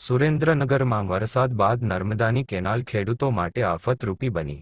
સુરેન્દ્રનગરમાં વરસાદ બાદ નર્મદાની કેનાલ ખેડૂતો માટે આફતરૂપી બની.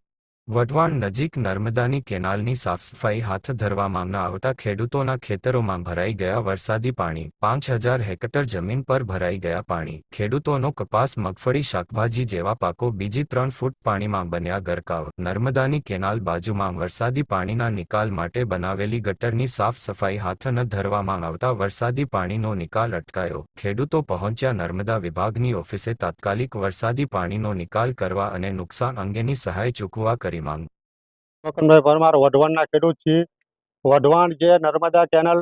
વઢવાણ નજીક નર્મદાની કેનાલની સાફસફાઈ હાથ ધરવામાં ન આવતા ખેડૂતોના ખેતરોમાં ભરાઈ ગયા વરસાદી પાણી. પાંચ હજાર હેક્ટર જમીન પર ભરાઈ ગયા પાણી. ખેડૂતોનો કપાસ, મગફળી, શાકભાજી જેવા પાકો બીજી ત્રણ ફૂટ પાણીમાં બન્યા ગરકાવ. નર્મદાની કેનાલ બાજુમાં વરસાદી પાણીના નિકાલ માટે બનાવેલી ગટરની સાફ સફાઈ હાથ ન ધરવામાં આવતા વરસાદી પાણીનો નિકાલ અટકાયો. ખેડૂતો પહોંચ્યા નર્મદા વિભાગની ઓફિસે તાત્કાલિક વરસાદી પાણીનો નિકાલ કરવા અને નુકસાન અંગેની સહાય ચૂકવવા કરી. માંગ? મકનભાઈ પરમાર વઢવાણના ખેડૂત છીએ. વઢવાણ જે નર્મદા કેનલ,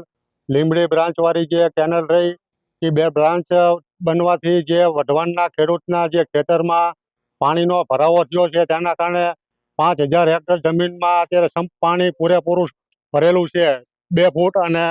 લીંબડી બ્રાન્ચ વાળી જે કેનલ રહી, એ બે બ્રાન્ચ બનવાથી જે વઢવાણના ખેડૂતના જે ખેતરમાં પાણીનો ભરાવો થયો છે, તેના કારણે પાંચ હજાર હેક્ટર જમીનમાં અત્યારે સંપ પાણી પૂરેપૂરું ભરેલું છે. બે ફૂટ અને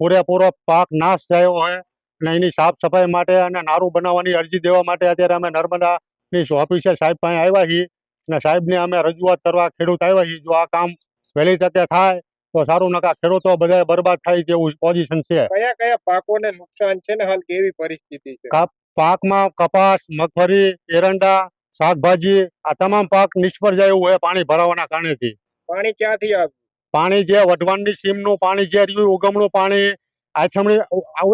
પૂરેપૂરો પાક નાશ થયો હોય અને એની સાફ સફાઈ માટે અને નારું બનાવવાની અરજી દેવા માટે અત્યારે અમે નર્મદાની ઓફિસર સાહેબ પાસે આવ્યા છીએ. અને સાહેબને અમે રજૂઆત કરવા ખેડૂત આવ્યા છીએ જો આ કામ વહેલી તકે થાય તો સારું નકા ખેડૂતો બધા બરબાદ થાય તેવું પોઝિશન છે. કયા કયા પાકોને નુકસાન છે ને હાલ કેવી પરિસ્થિતિ છે? પાકમાં કપાસ મગફળી એરંડા શાકભાજી આ તમામ પાક નિષ્ફળ જાય એવું હોય પાણી ભરાવાના કારણેથી. પાણી ક્યાંથી આવ્યું? પાણી જે વઢવાણની સીમનું પાણી જે રહ્યું ઉગમણું પાણી આથમણી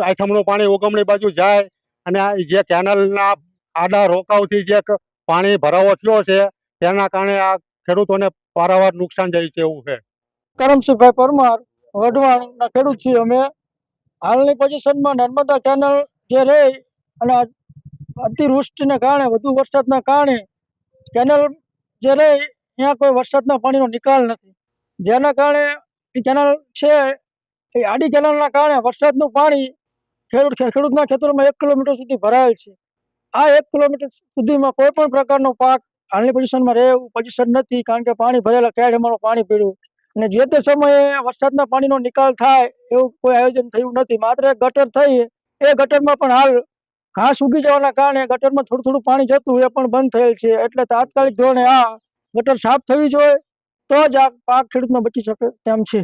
આથમણું પાણી ઉગમણી બાજુ જાય અને આ જે કેનલના આડા રોકાવથી જે પાણી ભરાવો થયો છે તેના કારણે આ ખેડૂતોને પારાવાર નુકસાન જાય છે એવું છે. કરમશીભાઈ પરમાર, વઢવાણના ખેડૂત છીએ અમે. હાલની પોઝિશનમાં નર્મદા કેનલ જે રહી અને અતિવૃષ્ટિને કારણે, વધુ વરસાદના કારણે કેનલ જે રહી, ત્યાં કોઈ વરસાદના પાણીનો નિકાલ નથી. જેના કારણે એ કેનાલ છે, એ આડી કેનાલના કારણે વરસાદનું પાણી ખેડૂત ખેડૂતના ખેતરોમાં એક કિલોમીટર સુધી ભરાયેલ છે. આ એક કિલોમીટર સુધીમાં કોઈ પણ પ્રકારનો પાક હાલની પોઝિશનમાં રહે એવું પોઝિશન નથી, કારણ કે પાણી ભરેલા ક્યારે અમારું પાણી પીડ્યું અને જે તે સમયે વરસાદના પાણીનો નિકાલ થાય એવું કોઈ આયોજન થયું નથી. માત્ર ગટર થઈ, એ ગટરમાં પણ હાલ ઘાસ ઉગી જવાના કારણે ગટરમાં થોડું થોડું પાણી જતું એ પણ બંધ થયેલ છે. એટલે તાત્કાલિક ધોરણે આ ગટર સાફ થવી જોઈએ, તો જ આ પાક ખેડૂતમાં બચી શકે તેમ છે.